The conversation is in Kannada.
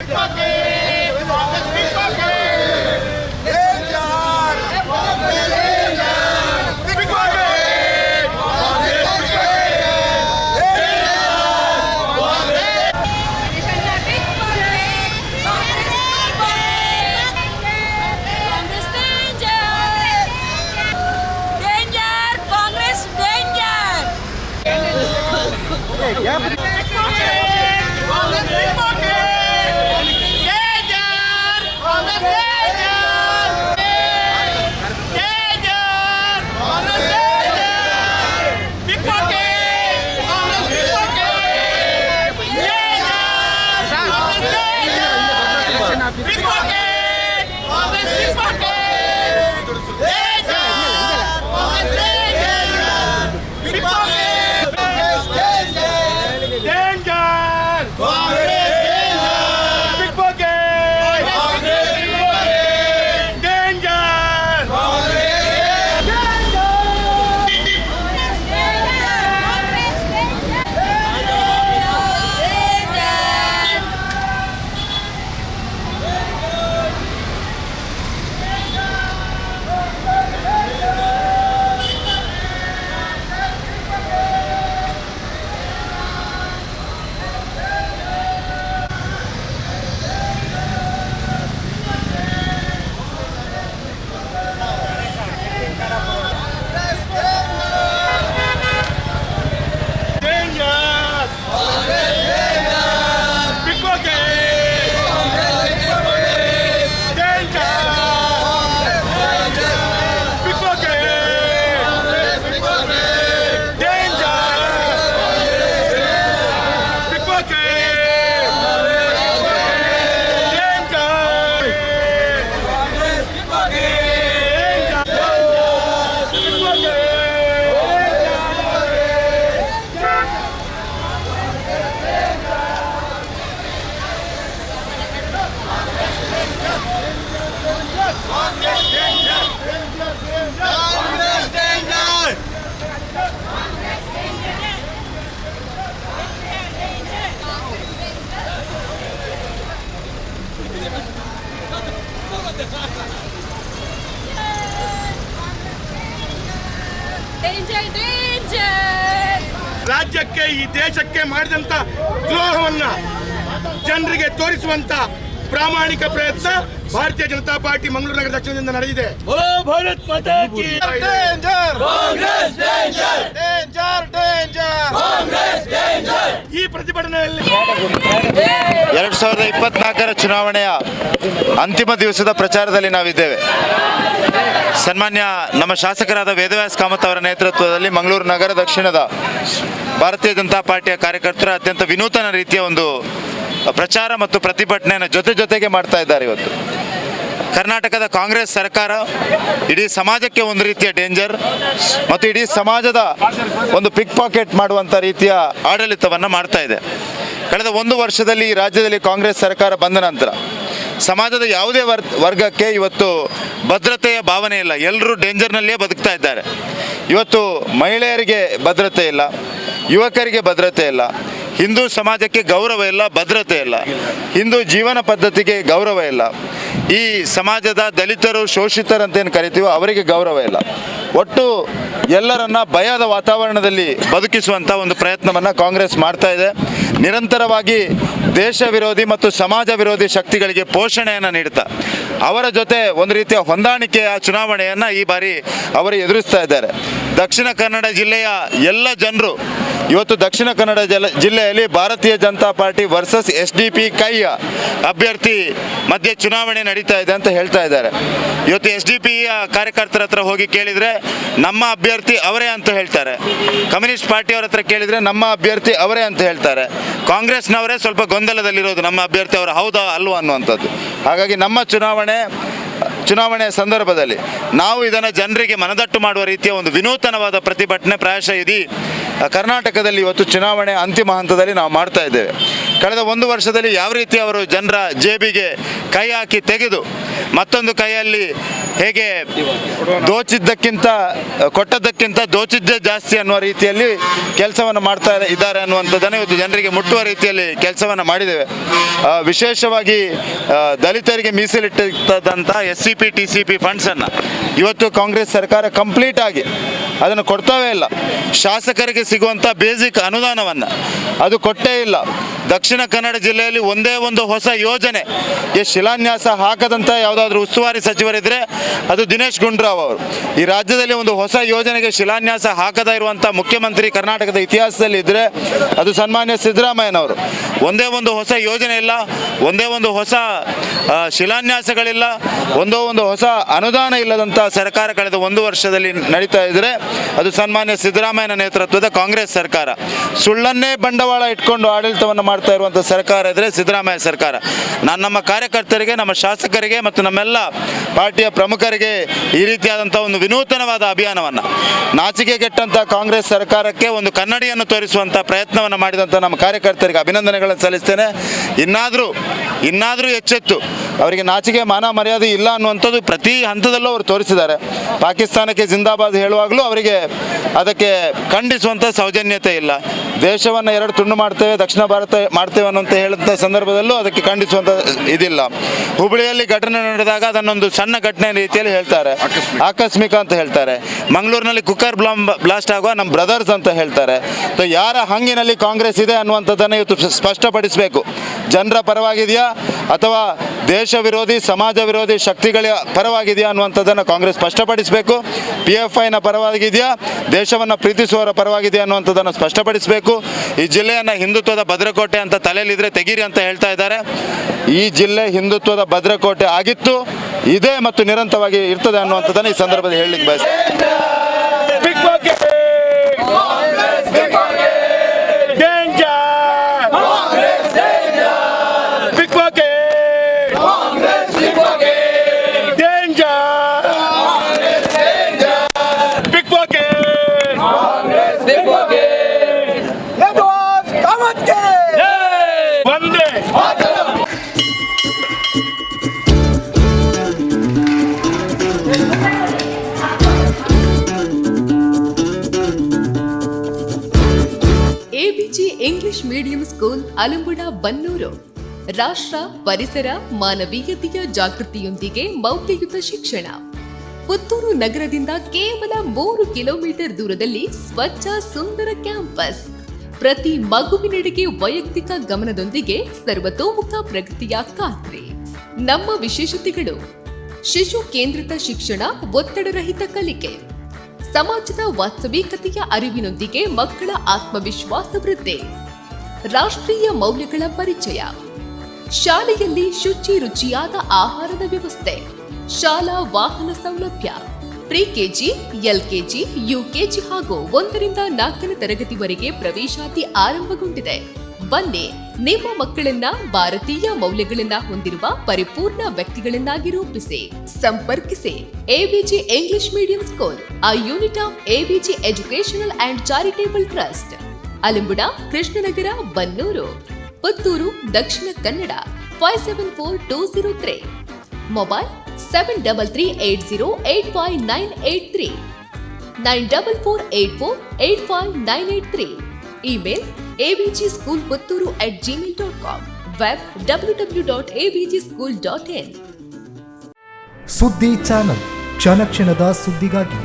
Fuck it! ರಾಜ್ಯಕ್ಕೆ ಈ ದೇಶಕ್ಕೆ ಮಾಡಿದಂಥ ದ್ರೋಹವನ್ನು ಜನರಿಗೆ ತೋರಿಸುವಂತ ಪ್ರಾಮಾಣಿಕ ಪ್ರಯತ್ನ ಭಾರತೀಯ ಜನತಾ ಪಾರ್ಟಿ ಮಂಗಳೂರು ನಗರ ದಕ್ಷಿಣದಿಂದ ನಡೆದಿದೆ. ಈ ಪ್ರತಿಭಟನೆಯಲ್ಲಿ ಎರಡ್ ಸಾವಿರದ ಇಪ್ಪತ್ನಾಲ್ಕರ ಚುನಾವಣೆಯ ಅಂತಿಮ ದಿವಸದ ಪ್ರಚಾರದಲ್ಲಿ ನಾವಿದ್ದೇವೆ. ಸನ್ಮಾನ್ಯ ನಮ್ಮ ಶಾಸಕರಾದ ವೇದವ್ಯಾಸ್ ಕಾಮತ್ ಅವರ ನೇತೃತ್ವದಲ್ಲಿ ಮಂಗಳೂರು ನಗರ ದಕ್ಷಿಣದ ಭಾರತೀಯ ಜನತಾ ಪಾರ್ಟಿಯ ಕಾರ್ಯಕರ್ತರು ಅತ್ಯಂತ ವಿನೂತನ ರೀತಿಯ ಒಂದು ಪ್ರಚಾರ ಮತ್ತು ಪ್ರತಿಭಟನೆಯನ್ನು ಜೊತೆ ಜೊತೆಗೆ ಮಾಡ್ತಾ ಇದ್ದಾರೆ ಇವತ್ತು. ಕರ್ನಾಟಕದ ಕಾಂಗ್ರೆಸ್ ಸರ್ಕಾರ ಇಡೀ ಸಮಾಜಕ್ಕೆ ಒಂದು ರೀತಿಯ ಡೇಂಜರ್ ಮತ್ತು ಇಡೀ ಸಮಾಜದ ಒಂದು ಪಿಕ್ ಪಾಕೆಟ್ ಮಾಡುವಂಥ ರೀತಿಯ ಆಡಳಿತವನ್ನು ಮಾಡ್ತಾ ಇದೆ. ಕಳೆದ ಒಂದು ವರ್ಷದಲ್ಲಿ ಈ ರಾಜ್ಯದಲ್ಲಿ ಕಾಂಗ್ರೆಸ್ ಸರ್ಕಾರ ಬಂದ ನಂತರ ಸಮಾಜದ ಯಾವುದೇ ವರ್, ವರ್ಗಕ್ಕೆ ಇವತ್ತು ಭದ್ರತೆಯ ಭಾವನೆ ಇಲ್ಲ. ಎಲ್ಲರೂ ಡೇಂಜರ್ನಲ್ಲಿಯೇ ಬದುಕ್ತಾ ಇದ್ದಾರೆ. ಇವತ್ತು ಮಹಿಳೆಯರಿಗೆ ಭದ್ರತೆ ಇಲ್ಲ, ಯುವಕರಿಗೆ ಭದ್ರತೆ ಇಲ್ಲ ಹಿಂದೂ ಸಮಾಜಕ್ಕೆ ಗೌರವ ಇಲ್ಲ, ಭದ್ರತೆ ಇಲ್ಲ. ಹಿಂದೂ ಜೀವನ ಪದ್ಧತಿಗೆ ಗೌರವ ಇಲ್ಲ. ಈ ಸಮಾಜದ ದಲಿತರು, ಶೋಷಿತರಂತೇನು ಕರಿತೀವೋ ಅವರಿಗೆ ಗೌರವ ಇಲ್ಲ. ಒಟ್ಟು ಎಲ್ಲರನ್ನ ಭಯದ ವಾತಾವರಣದಲ್ಲಿ ಬದುಕಿಸುವಂಥ ಒಂದು ಪ್ರಯತ್ನವನ್ನು ಕಾಂಗ್ರೆಸ್ ಮಾಡ್ತಾ ಇದೆ. ನಿರಂತರವಾಗಿ ದೇಶ ವಿರೋಧಿ ಮತ್ತು ಸಮಾಜ ವಿರೋಧಿ ಶಕ್ತಿಗಳಿಗೆ ಪೋಷಣೆಯನ್ನು ನೀಡ್ತಾ, ಅವರ ಜೊತೆ ಒಂದು ರೀತಿಯ ಹೊಂದಾಣಿಕೆಯ ಚುನಾವಣೆಯನ್ನು ಈ ಬಾರಿ ಅವರು ಎದುರಿಸ್ತಾ ಇದ್ದಾರೆ. ದಕ್ಷಿಣ ಕನ್ನಡ ಜಿಲ್ಲೆಯ ಎಲ್ಲ ಜನರು ಇವತ್ತು ದಕ್ಷಿಣ ಕನ್ನಡ ಜಲ ಜಿಲ್ಲೆಯಲ್ಲಿ Bharatiya Janata Party versus S D P ಕೈಯ ಅಭ್ಯರ್ಥಿ ಮಧ್ಯೆ ಚುನಾವಣೆ ನಡೀತಾ ಇದೆ ಅಂತ ಹೇಳ್ತಾ ಇದ್ದಾರೆ. ಇವತ್ತು ಎಸ್ ಡಿ ಪಿಯ ಕಾರ್ಯಕರ್ತರ ಹತ್ರ ಹೋಗಿ ಕೇಳಿದರೆ ನಮ್ಮ ಅಭ್ಯರ್ಥಿ ಅವರೇ ಅಂತ ಹೇಳ್ತಾರೆ. ಕಮ್ಯುನಿಸ್ಟ್ ಪಾರ್ಟಿಯವರ ಹತ್ರ ಕೇಳಿದರೆ ನಮ್ಮ ಅಭ್ಯರ್ಥಿ ಅವರೇ ಅಂತ ಹೇಳ್ತಾರೆ. ಕಾಂಗ್ರೆಸ್ನವರೇ ಸ್ವಲ್ಪ ಗೊಂದಲದಲ್ಲಿರೋದು ನಮ್ಮ ಅಭ್ಯರ್ಥಿ ಅವರು ಹೌದಾ ಅಲ್ವಾ ಅನ್ನುವಂಥದ್ದು. ಹಾಗಾಗಿ ನಮ್ಮ ಚುನಾವಣೆ ಚುನಾವಣೆಯ ಸಂದರ್ಭದಲ್ಲಿ ನಾವು ಇದನ್ನು ಜನರಿಗೆ ಮನದಟ್ಟು ಮಾಡುವ ರೀತಿಯ ಒಂದು ವಿನೂತನವಾದ ಪ್ರತಿಭಟನೆ ಪ್ರಾಯಶಃ ಇದೀ ಕರ್ನಾಟಕದಲ್ಲಿ ಇವತ್ತು ಚುನಾವಣೆ ಅಂತಿಮ ಹಂತದಲ್ಲಿ ನಾವು ಮಾಡ್ತಾ ಇದ್ದೇವೆ. ಕಳೆದ ಒಂದು ವರ್ಷದಲ್ಲಿ ಯಾವ ರೀತಿ ಅವರು ಜನರ ಜೇಬಿಗೆ ಕೈ ಹಾಕಿ ತೆಗೆದು ಮತ್ತೊಂದು ಕೈಯಲ್ಲಿ ಹೇಗೆ ದೋಚಿದ್ದಕ್ಕಿಂತ, ಕೊಟ್ಟದ್ದಕ್ಕಿಂತ ದೋಚಿದ್ದೇ ಜಾಸ್ತಿ ಅನ್ನುವ ರೀತಿಯಲ್ಲಿ ಕೆಲಸವನ್ನು ಮಾಡ್ತಾ ಇದ್ದಾರೆ ಅನ್ನುವಂಥದ್ದನ್ನು ಇವತ್ತು ಜನರಿಗೆ ಮುಟ್ಟುವ ರೀತಿಯಲ್ಲಿ ಕೆಲಸವನ್ನು ಮಾಡಿದ್ದೇವೆ. ವಿಶೇಷವಾಗಿ ದಲಿತರಿಗೆ ಮೀಸಲಿಟ್ಟಿದ್ದಂಥ S C P T C P ಫಂಡ್ಸನ್ನು ಇವತ್ತು ಕಾಂಗ್ರೆಸ್ ಸರ್ಕಾರ ಕಂಪ್ಲೀಟ್ ಆಗಿ ಅದನ್ನು ಕೊಡ್ತಾವೇ ಇಲ್ಲ. ಶಾಸಕರಿಗೆ ಸಿಗುವಂಥ ಬೇಸಿಕ್ ಅನುದಾನವನ್ನು ಅದು ಕೊಟ್ಟೇ ಇಲ್ಲ. ದಕ್ಷಿಣ ಕನ್ನಡ ಜಿಲ್ಲೆಯಲ್ಲಿ ಒಂದೇ ಒಂದು ಹೊಸ ಯೋಜನೆ. ಈ ಶಿಲಾನ್ಯಾಸ ಹಾಕದಂಥ ಯಾವುದಾದ್ರೂ ಉಸ್ತುವಾರಿ ಸಚಿವರಿದ್ದರೆ ಅದು ದಿನೇಶ್ ಗುಂಡ್ರಾವ್ ಅವರು. ಈ ರಾಜ್ಯದಲ್ಲಿ ಒಂದು ಹೊಸ ಯೋಜನೆಗೆ ಶಿಲಾನ್ಯಾಸ ಹಾಕದ ಇರುವಂಥ ಮುಖ್ಯಮಂತ್ರಿ ಕರ್ನಾಟಕದ ಇತಿಹಾಸದಲ್ಲಿ ಇದ್ದರೆ ಅದು ಸನ್ಮಾನ್ಯ ಸಿದ್ದರಾಮಯ್ಯನವರು. ಒಂದೇ ಒಂದು ಹೊಸ ಯೋಜನೆ ಇಲ್ಲ, ಒಂದೇ ಒಂದು ಹೊಸ ಶಿಲಾನ್ಯಾಸಗಳಿಲ್ಲ, ಒಂದೋ ಒಂದು ಹೊಸ ಅನುದಾನ ಇಲ್ಲದಂಥ ಸರ್ಕಾರ ಕಳೆದ ಒಂದು ವರ್ಷದಲ್ಲಿ ನಡೀತಾ ಇದ್ದರೆ ಅದು ಸನ್ಮಾನ್ಯ ಸಿದ್ದರಾಮಯ್ಯನ ನೇತೃತ್ವದ ಕಾಂಗ್ರೆಸ್ ಸರ್ಕಾರ. ಸುಳ್ಳನ್ನೇ ಬಂಡವಾಳ ಇಟ್ಕೊಂಡು ಆಡಳಿತವನ್ನು ಮಾಡ್ತಾ ಇರುವಂಥ ಸರ್ಕಾರ ಇದ್ದರೆ ಸಿದ್ದರಾಮಯ್ಯ ಸರ್ಕಾರ. ನಾನು ನಮ್ಮ ಕಾರ್ಯಕರ್ತರಿಗೆ, ನಮ್ಮ ಶಾಸಕರಿಗೆ ಮತ್ತು ನಮ್ಮೆಲ್ಲ ಪಾರ್ಟಿಯ ಪ್ರಮುಖರಿಗೆ ಈ ರೀತಿಯಾದಂಥ ಒಂದು ವಿನೂತನವಾದ ಅಭಿಯಾನವನ್ನು. ನಾಚಿಕೆಗೆಟ್ಟಂಥ ಕಾಂಗ್ರೆಸ್ ಸರ್ಕಾರಕ್ಕೆ ಒಂದು ಕನ್ನಡಿಯನ್ನು ತೋರಿಸುವಂಥ ಪ್ರಯತ್ನವನ್ನು ಮಾಡಿದಂಥ ನಮ್ಮ ಕಾರ್ಯಕರ್ತರಿಗೆ ಅಭಿನಂದನೆಗಳನ್ನು ಸಲ್ಲಿಸ್ತೇನೆ. ಇನ್ನಾದರೂ ಇನ್ನಾದರೂ ಎಚ್ಚೆತ್ತು. ಅವರಿಗೆ ನಾಚಿಕೆ ಮಾನ ಮರ್ಯಾದೆ ಇಲ್ಲ ಅನ್ನುವಂಥದ್ದು ಪ್ರತಿ ಹಂತದಲ್ಲೂ ಅವರು ತೋರಿಸಿದ್ದಾರೆ. ಪಾಕಿಸ್ತಾನಕ್ಕೆ ಜಿಂದಾಬಾದ್ ಹೇಳುವಾಗಲೂ ಅವರಿಗೆ ಅದಕ್ಕೆ ಖಂಡಿಸುವಂಥ ಸೌಜನ್ಯತೆ ಇಲ್ಲ. ದೇಶವನ್ನು ಎರಡು ತುಂಡು ಮಾಡ್ತೇವೆ ದಕ್ಷಿಣ ಭಾರತ ಮಾಡ್ತೇವೆ ಅನ್ನೋಂತ ಹೇಳುವಂಥ ಸಂದರ್ಭದಲ್ಲೂ ಅದಕ್ಕೆ ಖಂಡಿಸುವಂಥ ಇದಿಲ್ಲ. ಹುಬ್ಬಳ್ಳಿಯಲ್ಲಿ ಘಟನೆ ನಡೆದಾಗ ಅದನ್ನೊಂದು ಸಣ್ಣ ಘಟನೆ ರೀತಿಯಲ್ಲಿ ಹೇಳ್ತಾರೆ. ಆಕಸ್ಮಿಕ. ಅಂತ ಹೇಳ್ತಾರೆ. ಮಂಗಳೂರಿನಲ್ಲಿ ಕುಕ್ಕರ್ ಬ್ಲಾಮ್ ಬ್ಲಾಸ್ಟ್ ಆಗುವ ನಮ್ಮ ಬ್ರದರ್ಸ್ ಅಂತ ಹೇಳ್ತಾರೆ. ಸೊ ಯಾರ ಹಂಗಿನಲ್ಲಿ ಕಾಂಗ್ರೆಸ್ ಇದೆ ಅನ್ನುವಂಥದ್ದನ್ನು ಇವತ್ತು ಸ್ಪಷ್ಟಪಡಿಸಬೇಕು. ಜನರ ಪರವಾಗಿದೆಯಾ? ಅಥವಾ ದೇಶ ವಿರೋಧಿ, ಸಮಾಜ ವಿರೋಧಿ ಶಕ್ತಿಗಳ ಪರವಾಗಿದೆಯಾ ಅನ್ನುವಂಥದ್ದನ್ನು ಕಾಂಗ್ರೆಸ್ ಸ್ಪಷ್ಟಪಡಿಸಬೇಕು. ಪಿ ಎಫ್ ಐನ ಪರವಾಗಿದೆಯಾ, ದೇಶವನ್ನು ಪ್ರೀತಿಸುವವರ ಪರವಾಗಿದೆಯಾ ಅನ್ನುವಂಥದ್ದನ್ನು ಸ್ಪಷ್ಟಪಡಿಸಬೇಕು. ಈ ಜಿಲ್ಲೆಯನ್ನು ಹಿಂದುತ್ವದ ಭದ್ರಕೋಟೆ ಅಂತ ತಲೆಯಲ್ಲಿದ್ದರೆ ತೆಗೀರಿ ಅಂತ ಹೇಳ್ತಾ ಇದ್ದಾರೆ. ಈ ಜಿಲ್ಲೆ ಹಿಂದುತ್ವದ ಭದ್ರಕೋಟೆ ಆಗಿತ್ತು, ಇದೆ ಮತ್ತು ನಿರಂತರವಾಗಿ ಇರ್ತದೆ ಅನ್ನುವಂಥದ್ದನ್ನು ಈ ಸಂದರ್ಭದಲ್ಲಿ ಹೇಳಲಿಕ್ಕೆ ಬಯಸ್ತೇನೆ. ಅಲಂಬುಡ ಬನ್ನೂರು. ರಾಷ್ಟ್ರ, ಪರಿಸರ, ಮಾನವೀಯತೆಯ ಜಾಗೃತಿಯೊಂದಿಗೆ ಮೌಲ್ಯಯುತ ಶಿಕ್ಷಣ. ಪುತ್ತೂರು ನಗರದಿಂದ ಕೇವಲ ಮೂರು ಕಿಲೋಮೀಟರ್ ದೂರದಲ್ಲಿ ಸ್ವಚ್ಛ ಸುಂದರ ಕ್ಯಾಂಪಸ್. ಪ್ರತಿ ಮಗುವಿನೆಡೆಗೆ ವೈಯಕ್ತಿಕ ಗಮನದೊಂದಿಗೆ ಸರ್ವತೋಮುಖ ಪ್ರಗತಿಯ ಖಾತ್ರಿ. ನಮ್ಮ ವಿಶೇಷತೆಗಳು. ಶಿಶು ಕೇಂದ್ರಿತ ಶಿಕ್ಷಣ ಒತ್ತಡರಹಿತ ಕಲಿಕೆ. ಸಮಾಜದ ವಾಸ್ತವಿಕತೆಯ ಅರಿವಿನೊಂದಿಗೆ ಮಕ್ಕಳ ಆತ್ಮವಿಶ್ವಾಸ ವೃದ್ಧಿ. ರಾಷ್ಟ್ರೀಯ ಮೌಲ್ಯಗಳ ಪರಿಚಯ. ಶಾಲೆಯಲ್ಲಿ ಶುಚಿ ರುಚಿಯಾದ ಆಹಾರದ ವ್ಯವಸ್ಥೆ. ಶಾಲಾ ವಾಹನ ಸೌಲಭ್ಯ. ಪ್ರಿ ಕೆಜಿ ಎಲ್ಕೆಜಿ, ಯುಕೆಜಿ ಹಾಗೂ ಒಂದರಿಂದ ನಾಲ್ಕನೇ ತರಗತಿವರೆಗೆ ಪ್ರವೇಶಾತಿ ಆರಂಭಗೊಂಡಿದೆ. ಬನ್ನಿ, ನಿಮ್ಮ ಮಕ್ಕಳನ್ನ ಭಾರತೀಯ ಮೌಲ್ಯಗಳನ್ನ ಹೊಂದಿರುವ ಪರಿಪೂರ್ಣ ವ್ಯಕ್ತಿಗಳನ್ನಾಗಿ ರೂಪಿಸಿ. ಸಂಪರ್ಕಿಸಿ. ABG English medium school a unit of ABG educational and charitable trust Alimbuda, Krishnanagara, Bannur. Puttur, Dakshina Kannada five seven four two zero three mobile seven double three eight zero eight five nine eight three nine double four eight four eight five nine eight three email ABG school Puttur at Gmail dot com web W W dot ABG school dot in ಸುದ್ದಿ ಚಾನಲ್. ಕ್ಷಣ ಕ್ಷಣದ ಸುದ್ದಿಗಾಗಿ